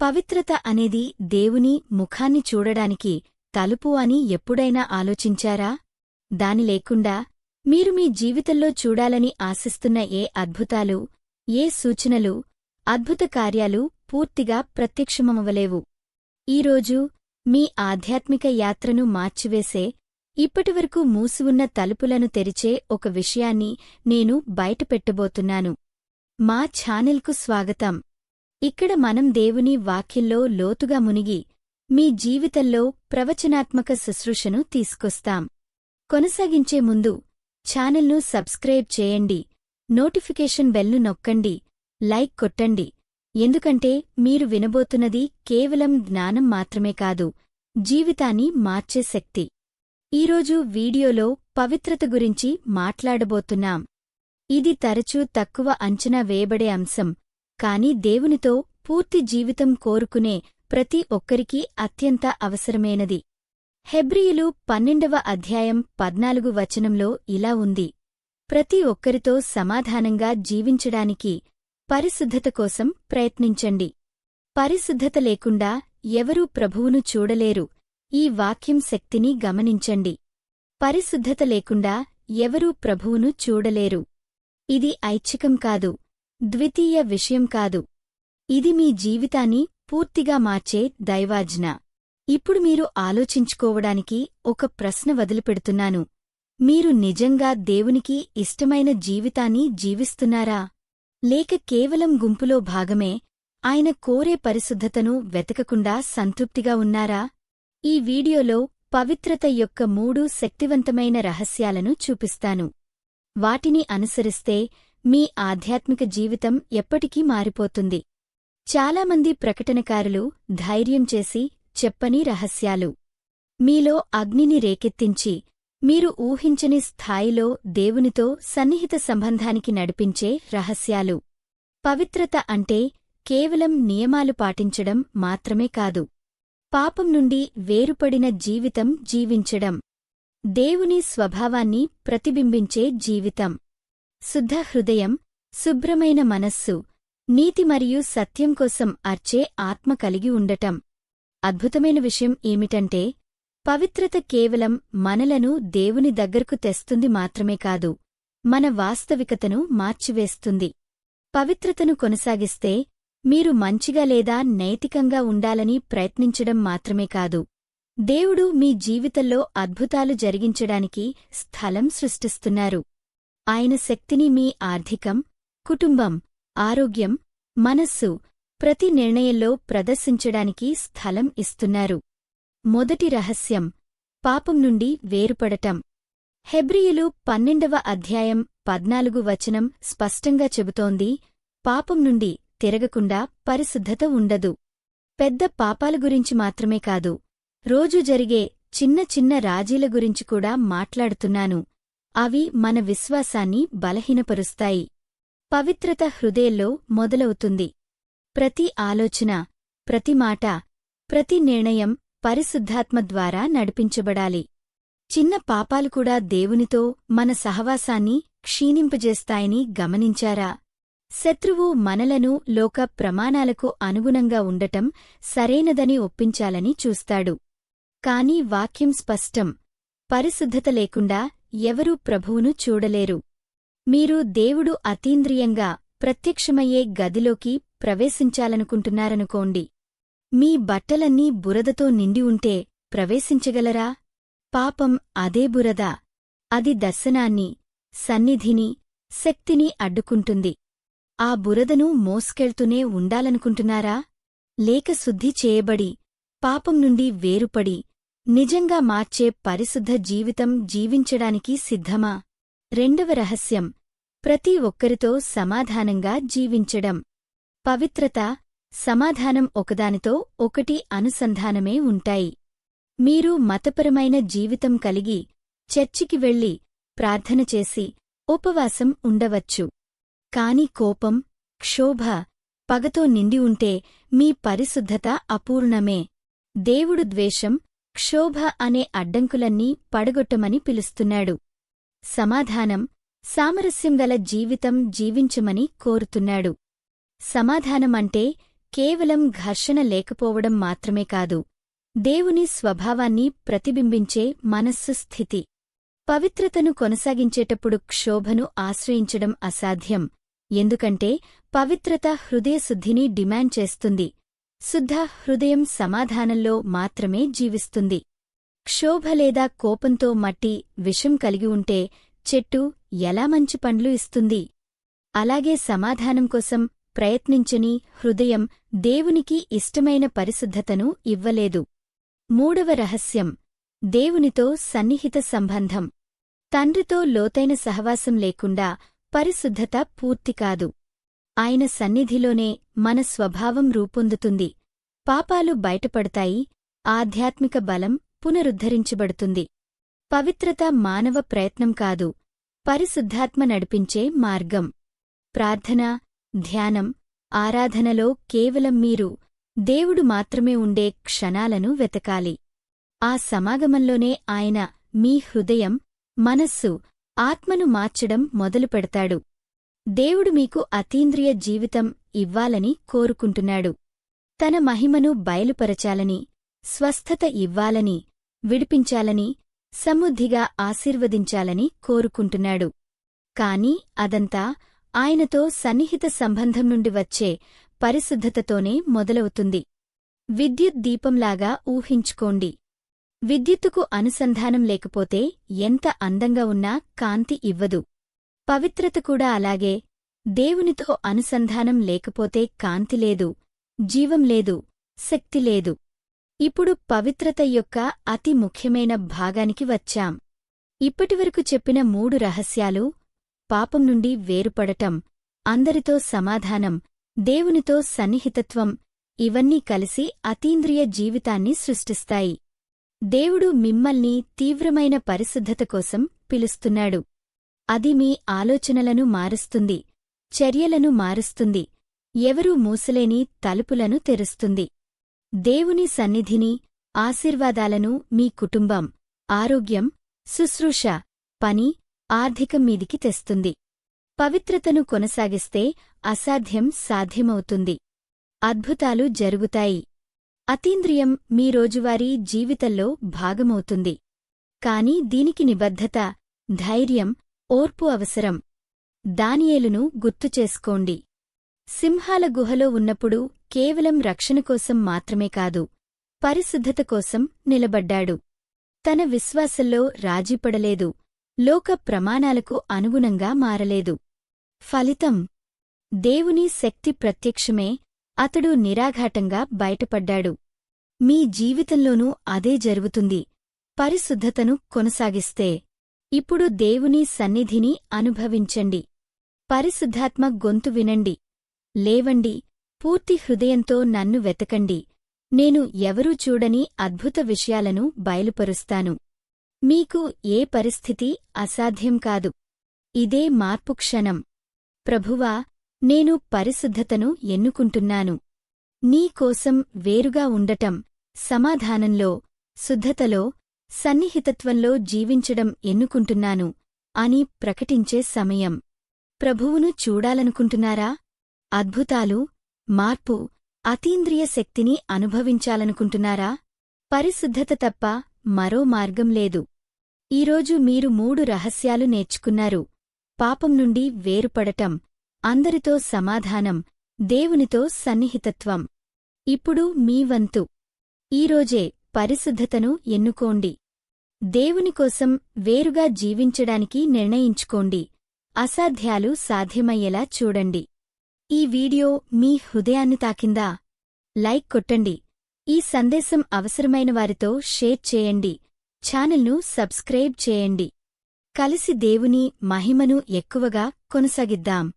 పవిత్రత అనేది దేవుని ముఖాన్ని చూడడానికి తలుపు అని ఎప్పుడైనా ఆలోచించారా? దాని లేకుండా మీరు మీ జీవితంలో చూడాలని ఆశిస్తున్న ఏ అద్భుతాలు ఏ సూచనలు అద్భుత కార్యాలు పూర్తిగా ప్రత్యక్షమవ్వలేవు. ఈరోజు మీ ఆధ్యాత్మిక యాత్రను మార్చివేసే ఇప్పటివరకు మూసివున్న తలుపులను తెరిచే ఒక విషయాన్ని నేను బయటపెట్టబోతున్నాను. మా ఛానెల్కు స్వాగతం. ఇక్కడ మనం దేవుని వాక్యంలో లోతుగా మునిగి మీ జీవితంలో ప్రవచనాత్మక శుశ్రూషను తీసుకొస్తాం. కొనసాగించే ముందు ఛానల్ను సబ్స్క్రైబ్ చేయండి. నోటిఫికేషన్ బెల్ను నొక్కండి. లైక్ కొట్టండి. ఎందుకంటే మీరు వినబోతున్నది కేవలం జ్ఞానం మాత్రమే కాదు జీవితాన్ని మార్చే శక్తి. ఈరోజు వీడియోలో పవిత్రత గురించి మాట్లాడబోతున్నాం. ఇది తరచూ తక్కువ అంచనా వేయబడే అంశం. కాని దేవునితో పూర్తి జీవితం కోరుకునే ప్రతి ఒక్కరికీ అత్యంత అవసరమైనది. హెబ్రియులు పన్నెండవ అధ్యాయం పద్నాలుగు వచనంలో ఇలా ఉంది. ప్రతి ఒక్కరితో సమాధానంగా జీవించడానికి పరిశుద్ధత కోసం ప్రయత్నించండి. పరిశుద్ధత లేకుండా ఎవరూ ప్రభువును చూడలేరు. ఈ వాక్యం శక్తిని గమనించండి. పరిశుద్ధత లేకుండా ఎవరూ ప్రభువును చూడలేరు. ఇది ఐచ్ఛికం కాదు. ద్వితీయ విషయం కాదు. ఇది మీ జీవితాన్ని పూర్తిగా మార్చే దైవాజ్ఞ. ఇప్పుడు మీరు ఆలోచించుకోవడానికి ఒక ప్రశ్న వదిలిపెడుతున్నాను. మీరు నిజంగా దేవునికి ఇష్టమైన జీవితాన్ని జీవిస్తున్నారా? లేక కేవలం గుంపులో భాగమే ఆయన కోరే పరిశుద్ధతను వెతకకుండా సంతృప్తిగా ఉన్నారా? ఈ వీడియోలో పవిత్రత యొక్క మూడు శక్తివంతమైన రహస్యాలను చూపిస్తాను. వాటిని అనుసరిస్తే మీ ఆధ్యాత్మిక జీవితం ఎప్పటికీ మారిపోతుంది. చాలామంది ప్రకటనకారులు ధైర్యం చేసి చెప్పని రహస్యాలు. మీలో అగ్నిని రేకెత్తించి మీరు ఊహించని స్థాయిలో దేవునితో సన్నిహిత సంబంధానికి నడిపించే రహస్యాలు. పవిత్రత అంటే కేవలం నియమాలు పాటించడం మాత్రమే కాదు. పాపం నుండి వేరుపడిన జీవితం జీవించడం. దేవుని స్వభావాన్ని ప్రతిబింబించే జీవితం. శుద్ధ హృదయం శుభ్రమైన మనస్సు నీతి మరియు సత్యం కోసం అర్చే ఆత్మ కలిగి ఉండటం. అద్భుతమైన విషయం ఏమిటంటే పవిత్రత కేవలం మనలను దేవుని దగ్గరకు తెస్తుంది మాత్రమే కాదు మన వాస్తవికతను మార్చివేస్తుంది. పవిత్రతను కొనసాగిస్తే మీరు మంచిగా లేదా నైతికంగా ఉండాలని ప్రయత్నించడం మాత్రమే కాదు. దేవుడు మీ జీవితంలో అద్భుతాలు జరిగించడానికి స్థలం సృష్టిస్తున్నారు. ఆయన శక్తిని మీ ఆర్థికం కుటుంబం ఆరోగ్యం మనస్సు ప్రతి నిర్ణయంలో ప్రదర్శించడానికి స్థలం ఇస్తున్నారు. మొదటి రహస్యం పాపం నుండి వేరుపడటం. హెబ్రియులు పన్నెండవ అధ్యాయం పద్నాలుగు వచనం స్పష్టంగా చెబుతోంది పాపం నుండి తిరగకుండా పరిశుద్ధత ఉండదు. పెద్ద పాపాల గురించి మాత్రమే కాదు రోజు జరిగే చిన్న చిన్న రాజీల గురించి కూడా మాట్లాడుతున్నాను. అవి మన విశ్వాసాన్ని బలహీనపరుస్తాయి. పవిత్రత హృదయంలో మొదలవుతుంది. ప్రతి ఆలోచన ప్రతి మాట ప్రతి నిర్ణయం పరిశుద్ధాత్మ ద్వారా నడిపించబడాలి. చిన్న పాపాలు కూడా దేవునితో మన సహవాసాన్ని క్షీణింపజేస్తాయని గమనించారా? శత్రువు మనలను లోక ప్రమాణాలకు అనుగుణంగా ఉండటం సరైనదని ఒప్పించాలని చూస్తాడు. కాని వాక్యం స్పష్టం. పరిశుద్ధత లేకుండా ఎవరూ ప్రభువును చూడలేరు. మీరు దేవుడు అతీంద్రియంగా ప్రత్యక్షమయ్యే గదిలోకి ప్రవేశించాలనుకుంటున్నారనుకోండి. మీ బట్టలన్నీ బురదతో నిండి ఉంటే ప్రవేశించగలరా? పాపం అదే బురద. అది దర్శనాన్ని సన్నిధిని శక్తిని అడ్డుకుంటుంది. ఆ బురదను మోసుకెళ్తూనే ఉండాలనుకుంటున్నారా? లేక శుద్ధి చేయబడి పాపం నుండి వేరుపడి నిజంగా మార్చే పరిశుద్ధ జీవితం జీవించడానికి సిద్ధమా? రెండవ రహస్యం. ప్రతి ఒక్కరితో సమాధానంగా జీవించడం. పవిత్రత సమాధానం ఒకదానితో ఒకటి అనుసంధానమే ఉంటాయి. మీరు మతపరమైన జీవితం కలిగి చర్చికి వెళ్ళి ప్రార్థన చేసి ఉపవాసం ఉండవచ్చు. కాని కోపం క్షోభ పగతో నిండి ఉంటే మీ పరిశుద్ధత అపూర్ణమే. దేవుడు ద్వేషం క్షోభ అనే అడ్డంకులన్నీ పడగొట్టమని పిలుస్తున్నాడు. సమాధానం సామరస్యం గల జీవితం జీవించమని కోరుతున్నాడు. సమాధానమంటే కేవలం ఘర్షణ లేకపోవడం మాత్రమే కాదు దేవుని స్వభావాన్ని ప్రతిబింబించే మనస్సు స్థితి. పవిత్రతను కొనసాగించేటప్పుడు క్షోభను ఆశ్రయించడం అసాధ్యం ఎందుకంటే పవిత్రత హృదయశుద్ధిని డిమాండ్ చేస్తుంది. శుద్ధ హృదయం సమాధానంలో మాత్రమే జీవిస్తుంది. క్షోభ లేదా కోపంతో మట్టి విషం కలిగి ఉంటే చెట్టు ఎలా మంచి పండ్లు ఇస్తుంది? అలాగే సమాధానం కోసం ప్రయత్నించని హృదయం దేవునికి ఇష్టమైన పరిశుద్ధతను ఇవ్వలేదు. మూడవ రహస్యం దేవునితో సన్నిహిత సంబంధం. తండ్రితో లోతైన సహవాసం లేకుండా పరిశుద్ధత పూర్తి కాదు. ఆయన సన్నిధిలోనే మన స్వభావం రూపొందుతుంది. పాపాలు బయటపడతాయి ఆధ్యాత్మిక బలం పునరుద్ధరించబడుతుంది. పవిత్రత మానవ ప్రయత్నం కాదు పరిశుద్ధాత్మ నడిపించే మార్గం. ప్రార్థన ధ్యానం ఆరాధనలో కేవలం మీరు దేవుడు మాత్రమే ఉండే క్షణాలను వెతకాలి. ఆ సమాగమంలోనే ఆయన మీ హృదయం మనస్సు ఆత్మను మార్చడం మొదలుపెడతాడు. దేవుడు మీకు అతీంద్రియ జీవితం ఇవ్వాలని కోరుకుంటున్నాడు. తన మహిమను బయలుపరచాలని స్వస్థత ఇవ్వాలని విడిపించాలని సమృద్ధిగా ఆశీర్వదించాలని కోరుకుంటున్నాడు. కాని అదంతా ఆయనతో సన్నిహిత సంబంధం నుండి వచ్చే పరిశుద్ధతతోనే మొదలవుతుంది. విద్యుత్ దీపంలాగా ఊహించుకోండి. విద్యుత్తుకు అనుసంధానం లేకపోతే ఎంత అందంగా ఉన్నా కాంతి ఇవ్వదు. పవిత్రత కూడా అలాగే. దేవునితో అనుసంధానం లేకపోతే కాంతి లేదు జీవం లేదు శక్తి లేదు. ఇప్పుడు పవిత్రత యొక్క అతి ముఖ్యమైన భాగానికి వచ్చాం. ఇప్పటివరకు చెప్పిన మూడు రహస్యాలు పాపం నుండి వేరుపడటం అందరితో సమాధానం దేవునితో సన్నిహితత్వం ఇవన్నీ కలిసి అతీంద్రియ జీవితాన్ని సృష్టిస్తాయి. దేవుడు మిమ్మల్ని తీవ్రమైన పరిశుద్ధత కోసం పిలుస్తున్నాడు. అది మీ ఆలోచనలను మారుస్తుంది చర్యలను మారుస్తుంది ఎవరూ మూసలేని తలుపులను తెరుస్తుంది. దేవుని సన్నిధిని ఆశీర్వాదాలను మీ కుటుంబం ఆరోగ్యం శుశ్రూష పని ఆర్థికం మీదికి తెస్తుంది. పవిత్రతను కొనసాగిస్తే అసాధ్యం సాధ్యమవుతుంది. అద్భుతాలు జరుగుతాయి. అతీంద్రియం మీ రోజువారీ జీవితంలో భాగమవుతుంది. కాని దీనికి నిబద్ధత ధైర్యం ఓర్పు అవసరం. దానియేలును గుర్తుచేసుకోండి సింహాల గుహలో ఉన్నప్పుడు కేవలం రక్షణ కోసం మాత్రమే కాదు పరిశుద్ధత కోసం నిలబడ్డాడు. తన విశ్వాసంలో రాజీపడలేదు లోక ప్రమాణాలకు అనుగుణంగా మారలేదు. ఫలితం దేవుని శక్తి ప్రత్యక్షమే అతడు నిరాఘాటంగా బయటపడ్డాడు. మీ జీవితంలోనూ అదే జరుగుతుంది. పరిశుద్ధతను కొనసాగిస్తే ఇప్పుడు దేవుని సన్నిధిని అనుభవించండి. పరిశుద్ధాత్మ గొంతు వినండి. లేవండి పూర్తి హృదయంతో నన్ను వెతకండి. నేను ఎవరూ చూడని అద్భుత విషయాలను బయలుపరుస్తాను. మీకు ఏ పరిస్థితి అసాధ్యం కాదు. ఇదే మార్పు క్షణం. ప్రభువా నేను పరిశుద్ధతను ఎన్నుకుంటున్నాను. నీకోసం వేరుగా ఉండటం సమాధానంలో శుద్ధతలో సన్నిహితత్వంలో జీవించడం ఎన్నుకుంటున్నాను అని ప్రకటించే సమయం. ప్రభువును చూడాలనుకుంటున్నారా? అద్భుతాలు మార్పు అతీంద్రియ శక్తిని అనుభవించాలనుకుంటున్నారా? పరిశుద్ధత తప్ప మరో మార్గం లేదు. ఈరోజు మీరు మూడు రహస్యాలు నేర్చుకున్నారు. పాపం నుండి వేరుపడటం అందరితో సమాధానం దేవునితో సన్నిహితత్వం. ఇప్పుడు మీ వంతు. ఈరోజే పరిశుద్ధతను ఎన్నుకోండి. దేవుని కోసం వేరుగా జీవించడానికి నిర్ణయించుకోండి. అసాధ్యాలు సాధ్యమయ్యేలా చూడండి. ఈ వీడియో మీ హృదయాన్ని తాకిందా? లైక్ కొట్టండి. ఈ సందేశం అవసరమైన వారితో షేర్ చేయండి. ఛానల్ను సబ్స్క్రైబ్ చేయండి. కలిసి దేవుని మహిమను ఎక్కువగా కొనసాగిద్దాం.